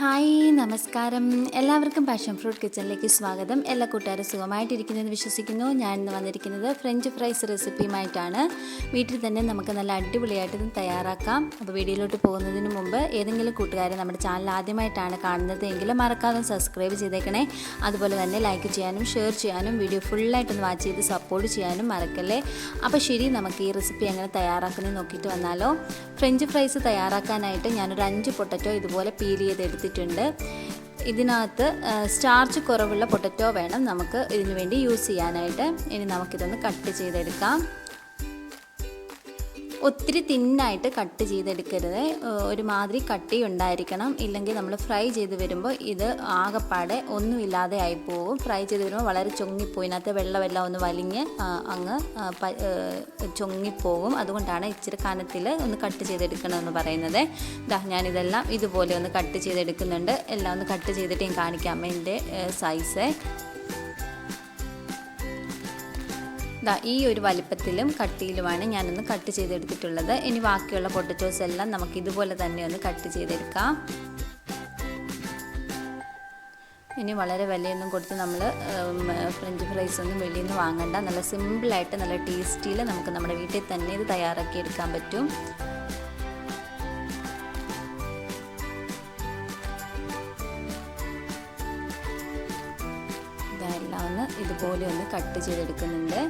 Hi നമസ്കാരം. എല്ലാവർക്കും passion fruit കിച്ചണിലേക്ക് സ്വാഗതം. എല്ലാ കൂട്ടുകാരും സുഖമായിട്ടിരിക്കുന്നെന്ന് വിശ്വസിക്കുന്നു. ഞാൻ ഇന്ന് വന്നിരിക്കുന്നത് ഫ്രഞ്ച് ഫ്രൈസ് റെസിപ്പിയുമായിട്ടാണ് വീട്ടിൽ തന്നെ നമുക്ക് നല്ല അടിപൊളിയായിട്ട് ഇത് തയ്യാറാക്കാം. അപ്പോൾ വീഡിയോയിലോട്ട് പോകുന്നതിന് മുമ്പ് ഏതെങ്കിലും കൂട്ടുകാരെ നമ്മുടെ ചാനൽ ആദ്യമായിട്ടാണ് കാണുന്നത് എങ്കിൽ മറക്കാതെ സബ്സ്ക്രൈബ് ചെയ്തേക്കണേ. അതുപോലെ തന്നെ ലൈക്ക് ചെയ്യാനും ഷെയർ ചെയ്യാനും വീഡിയോ ഫുള്ളായിട്ടൊന്ന് വാച്ച് ചെയ്ത് സപ്പോർട്ട് ചെയ്യാനും മറക്കല്ലേ? അപ്പോൾ ശരി നമുക്ക് ഈ റെസിപ്പി എങ്ങനെ തയ്യാറാക്കുന്നത് നോക്കിയിട്ട് വന്നാലോ. ഫ്രഞ്ച് ഫ്രൈസ് തയ്യാറാക്കാനായിട്ട് ഞാനൊരു അഞ്ച് പൊട്ടറ്റോ ഇതുപോലെ പീൽ ചെയ്ത് എടുത്തിട്ടുണ്ട് ഇതിനകത്ത് സ്റ്റാർച്ച് കുറവുള്ള പൊട്ടറ്റോ വേണം നമുക്ക് ഇതിനു വേണ്ടി യൂസ് ചെയ്യാനായിട്ട്. ഇനി നമുക്കിതൊന്ന് കട്ട് ചെയ്തെടുക്കാം. ഒത്തിരി തിന്നായിട്ട് കട്ട് ചെയ്തെടുക്കരുത്. ഒരുമാതിരി കട്ടി ഉണ്ടായിരിക്കണം ഇല്ലെങ്കിൽ നമ്മൾ ഫ്രൈ ചെയ്ത് വരുമ്പോൾ ഇത് ആകപ്പാടെ ഒന്നുമില്ലാതെ ആയിപ്പോവും. ഫ്രൈ ചെയ്ത് വരുമ്പോൾ വളരെ ചൊങ്ങിപ്പോയി ഇതിനകത്ത് വെള്ളമെല്ലാം ഒന്ന് വലിഞ്ഞ് അങ്ങ് ചൊങ്ങിപ്പോകും അതുകൊണ്ടാണ് ഇച്ചിരി കനത്തിൽ ഒന്ന് കട്ട് ചെയ്തെടുക്കണമെന്ന് പറയുന്നത്. ഇതാ ഞാനിതെല്ലാം ഇതുപോലെ ഒന്ന് കട്ട് ചെയ്തെടുക്കുന്നുണ്ട്. എല്ലാം ഒന്ന് കട്ട് ചെയ്തിട്ട് ഞാൻ കാണിക്കാം എന്റെ സൈസ് ദാ ഈ ഒരു വലിപ്പത്തിലും കട്ടിയിലുമാണ് ഞാനൊന്ന് കട്ട് ചെയ്തെടുത്തിട്ടുള്ളത്. ഇനി ബാക്കിയുള്ള പൊട്ടറ്റോസ് എല്ലാം നമുക്ക് ഇതുപോലെ തന്നെ ഒന്ന് കട്ട് ചെയ്തെടുക്കാം. ഇനി വളരെ വിലയൊന്നും കൊടുത്ത് നമ്മൾ ഫ്രഞ്ച് ഫ്രൈസ് ഒന്നും വെളിയിൽ നിന്ന് വാങ്ങണ്ട. നല്ല സിമ്പിളായിട്ട് നല്ല ടേസ്റ്റിയിൽ നമുക്ക് നമ്മുടെ വീട്ടിൽ തന്നെ ഇത് തയ്യാറാക്കി എടുക്കാൻ പറ്റും. ഒന്ന് ഇതുപോലെ ഒന്ന് കട്ട് ചെയ്തെടുക്കുന്നുണ്ട്.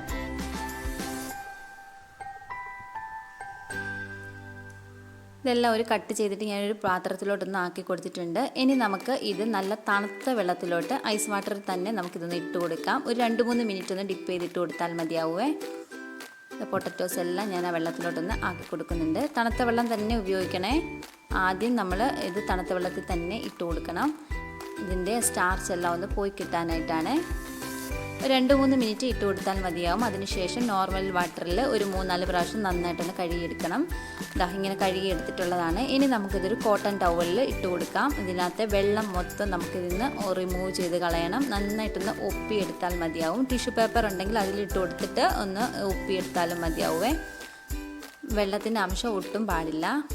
ഇതെല്ലാം ഒരു കട്ട് ചെയ്തിട്ട് ഞാനൊരു പാത്രത്തിലോട്ടൊന്ന് ആക്കി കൊടുത്തിട്ടുണ്ട്. ഇനി നമുക്ക് ഇത് നല്ല തണുത്ത വെള്ളത്തിലോട്ട് ഐസ് വാട്ടറിൽ തന്നെ നമുക്കിതൊന്ന് ഇട്ട് കൊടുക്കാം. ഒരു രണ്ട് മൂന്ന് മിനിറ്റ് ഒന്ന് ഡിപ്പ് ചെയ്തിട്ട് കൊടുത്താൽ മതിയാവുമേ പൊട്ടറ്റോസ് എല്ലാം ഞാൻ ആ വെള്ളത്തിലോട്ടൊന്ന് ആക്കി കൊടുക്കുന്നുണ്ട്. തണുത്ത വെള്ളം തന്നെ ഉപയോഗിക്കണേ. ആദ്യം നമ്മൾ ഇത് തണുത്ത വെള്ളത്തിൽ തന്നെ ഇട്ട് കൊടുക്കണം. ഇതിന്റെ സ്റ്റാർച്ച് എല്ലാം ഒന്ന് പോയി കിട്ടാനായിട്ടാണ്. രണ്ട് മൂന്ന് മിനിറ്റ് ഇട്ട് കൊടുത്താൽ മതിയാവും. അതിനുശേഷം നോർമൽ വാട്ടറിൽ ഒരു മൂന്നാൽ പ്രാവശ്യം നന്നായിട്ടൊന്ന് കഴുകിയെടുക്കണം. ദാ ഇങ്ങനെ കഴുകിയെടുത്തിട്ടുള്ളതാണ്. ഇനി നമുക്കിതൊരു കോട്ടൺ ടവലിൽ ഇട്ട് കൊടുക്കാം. ഇതിനകത്തെ വെള്ളം മൊത്തം നമുക്കിതിന്ന് റിമൂവ് ചെയ്ത് കളയണം. നന്നായിട്ടൊന്ന് ഒപ്പിയെടുത്താൽ മതിയാവും. ടിഷ്യൂ പേപ്പർ ഉണ്ടെങ്കിൽ അതിലിട്ട് കൊടുത്തിട്ട് ഒന്ന് ഒപ്പിയെടുത്താലും മതിയാവുമേ വെള്ളത്തിന്റെ അംശം ഒട്ടും പാടില്ല.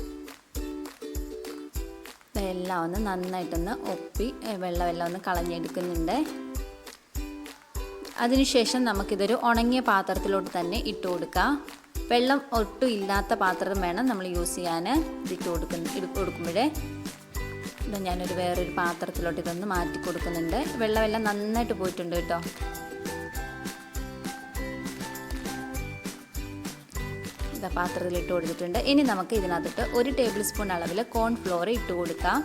എല്ലാം ഒന്ന് നന്നായിട്ടൊന്ന് ഒപ്പി വെള്ളമെല്ലാം ഒന്ന് കളഞ്ഞെടുക്കുന്നുണ്ട്. അതിനുശേഷം നമുക്കിതൊരു ഉണങ്ങിയ പാത്രത്തിലോട്ട് തന്നെ ഇട്ട് കൊടുക്കാം. വെള്ളം ഒട്ടും ഇല്ലാത്ത പാത്രം വേണം നമ്മൾ യൂസ് ചെയ്യാൻ. ഇതിട്ട് കൊടുക്കുന്ന ഇട്ട് കൊടുക്കുമ്പോഴേ ഇത് ഞാനൊരു വേറൊരു പാത്രത്തിലോട്ട് ഇതൊന്ന് മാറ്റി കൊടുക്കുന്നുണ്ട്. വെള്ളമെല്ലാം നന്നായിട്ട് പോയിട്ടുണ്ട് കേട്ടോ. പാത്രത്തിൽ ഇട്ട് കൊടുത്തിട്ടുണ്ട്. ഇനി നമുക്ക് ഇതിനകത്തിട്ട് ഒരു ടേബിൾ സ്പൂൺ അളവിൽ കോൺഫ്ലോർ ഇട്ട് കൊടുക്കാം.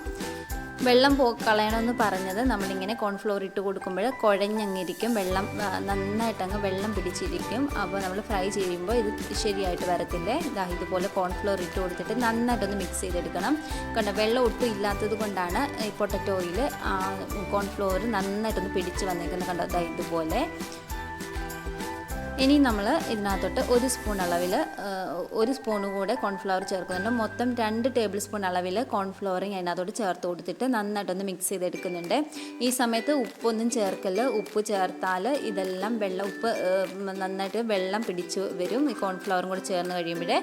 വെള്ളം പോ കളയണമെന്ന് പറഞ്ഞത് നമ്മളിങ്ങനെ കോൺഫ്ലോർ ഇട്ട് കൊടുക്കുമ്പോൾ കുഴഞ്ഞങ്ങിരിക്കും. വെള്ളം നന്നായിട്ട് അങ്ങ് വെള്ളം പിടിച്ചിരിക്കും. അപ്പോൾ നമ്മൾ ഫ്രൈ ചെയ്യുമ്പോൾ ഇത് ശരിയായിട്ട് വരത്തില്ലേ? ഇതാ ഇതുപോലെ കോൺഫ്ലോർ ഇട്ട് കൊടുത്തിട്ട് നന്നായിട്ടൊന്ന് മിക്സ് ചെയ്തെടുക്കണം. കണ്ട വെള്ളം ഒട്ടും ഇല്ലാത്തത് കൊണ്ടാണ് പൊട്ടറ്റോയിൽ കോൺഫ്ലോർ നന്നായിട്ടൊന്ന് പിടിച്ച് വന്നേക്കുന്നത്. കണ്ടോ ഇതാ ഇതുപോലെ. ഇനി നമ്മൾ ഇതിനകത്തോട്ട് ഒരു സ്പൂൺ അളവിൽ ഒരു സ്പൂൺ കൂടെ കോൺഫ്ലവർ ചേർക്കുന്നുണ്ട്. മൊത്തം രണ്ട് ടേബിൾ സ്പൂൺ അളവിൽ കോൺഫ്ലവറിങ് അതിനകത്തോട്ട് ചേർത്ത് കൊടുത്തിട്ട് നന്നായിട്ടൊന്ന് മിക്സ് ചെയ്തെടുക്കുന്നുണ്ട്. ഈ സമയത്ത് ഉപ്പൊന്നും ചേർക്കൽ ഉപ്പ് ചേർത്താൽ ഇതെല്ലാം വെള്ളം ഉപ്പ് നന്നായിട്ട് വെള്ളം പിടിച്ച് വരും ഈ കോൺഫ്ലവറും കൂടെ ചേർന്ന് കഴിയുമ്പോഴേ.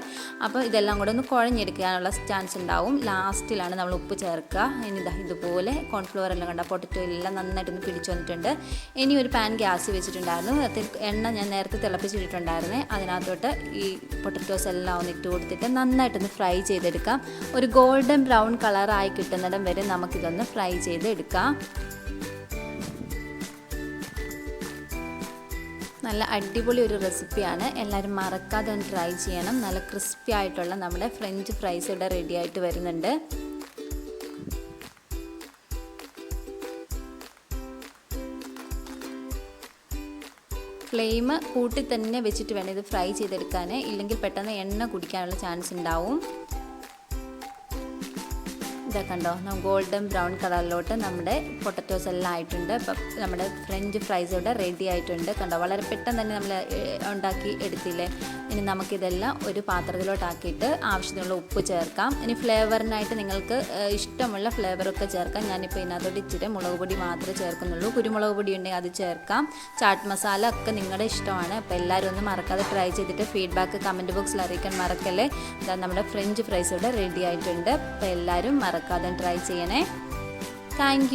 അപ്പോൾ ഇതെല്ലാം കൂടെ ഒന്ന് കുഴഞ്ഞെടുക്കാനുള്ള ചാൻസ് ഉണ്ടാവും. ലാസ്റ്റിലാണ് നമ്മൾ ഉപ്പ് ചേർക്കുക. ഇനി ഇതാ ഇതുപോലെ കോൺഫ്ലവർ എല്ലാം കണ്ട പൊട്ടറ്റോ എല്ലാം നന്നായിട്ടൊന്ന് പിടിച്ചു വന്നിട്ടുണ്ട്. ഇനി ഒരു പാൻ ഗ്യാസ് വെച്ചിട്ടുണ്ടായിരുന്നു. എണ്ണ ഞാൻ നേരത്തെ തിളപ്പിച്ചിട്ടുണ്ടായിരുന്നേ അതിനകത്തോട്ട് ഈ പൊട്ടറ്റോസ് എല്ലാം ഒന്ന് ഇട്ട് കൊടുത്തിട്ട് നന്നായിട്ടൊന്ന് ഫ്രൈ ചെയ്തെടുക്കാം. ഒരു ഗോൾഡൻ ബ്രൗൺ കളറായി കിട്ടുന്നിടം വരെ നമുക്കിതൊന്ന് ഫ്രൈ ചെയ്തെടുക്കാം. നല്ല അടിപൊളി ഒരു റെസിപ്പിയാണ്. എല്ലാവരും മറക്കാതെ ഒന്ന് ട്രൈ ചെയ്യണം. നല്ല ക്രിസ്പി ആയിട്ടുള്ള നമ്മുടെ ഫ്രഞ്ച് ഫ്രൈസ് ഇവിടെ റെഡി ആയിട്ട് വരുന്നുണ്ട്. ഫ്ലെയിം കൂട്ടി തന്നെ വെച്ചിട്ട് വേണം ഇത് ഫ്രൈ ചെയ്തെടുക്കാൻ ഇല്ലെങ്കിൽ പെട്ടെന്ന് എണ്ണ കുടിക്കാനുള്ള ചാൻസ് ഉണ്ടാവും. ഇതൊക്കെ കണ്ടോ? ഗോൾഡൻ ബ്രൗൺ കളറിലോട്ട് നമ്മുടെ പൊട്ടറ്റോസ് എല്ലാം ആയിട്ടുണ്ട്. അപ്പം നമ്മുടെ ഫ്രഞ്ച് ഫ്രൈസ് ഇവിടെ റെഡി ആയിട്ടുണ്ട്. കണ്ടോ? വളരെ പെട്ടെന്ന് തന്നെ നമ്മൾ ഉണ്ടാക്കി എടുത്തില്ലേ? ഇനി നമുക്കിതെല്ലാം ഒരു പാത്രത്തിലോട്ടാക്കിയിട്ട് ആവശ്യത്തിനുള്ള ഉപ്പ് ചേർക്കാം. ഇനി ഫ്ലേവറിനായിട്ട് നിങ്ങൾക്ക് ഇഷ്ടമുള്ള ഫ്ലേവറൊക്കെ ചേർക്കാം. ഞാനിപ്പോൾ ഇതിനകത്തോട്ട് ഇച്ചിരി മുളക് പൊടി മാത്രമേ ചേർക്കുന്നുള്ളൂ. കുരുമുളക് പൊടി ഉണ്ടെങ്കിൽ അത് ചേർക്കാം. ചാട്ട് മസാല ഒക്കെ നിങ്ങളുടെ ഇഷ്ടമാണ്. അപ്പോൾ എല്ലാവരും ഒന്ന് മറക്കാതെ ട്രൈ ചെയ്തിട്ട് ഫീഡ്ബാക്ക് കമന്റ് ബോക്സിൽ അറിയിക്കാൻ മറക്കല്ലേ? ഇതാ നമ്മുടെ ഫ്രഞ്ച് ഫ്രൈസ് ഇവിടെ റെഡി ആയിട്ടുണ്ട്. അപ്പോൾ എല്ലാവരും മറക്കാതെ ട്രൈ ചെയ്യണേ. താങ്ക്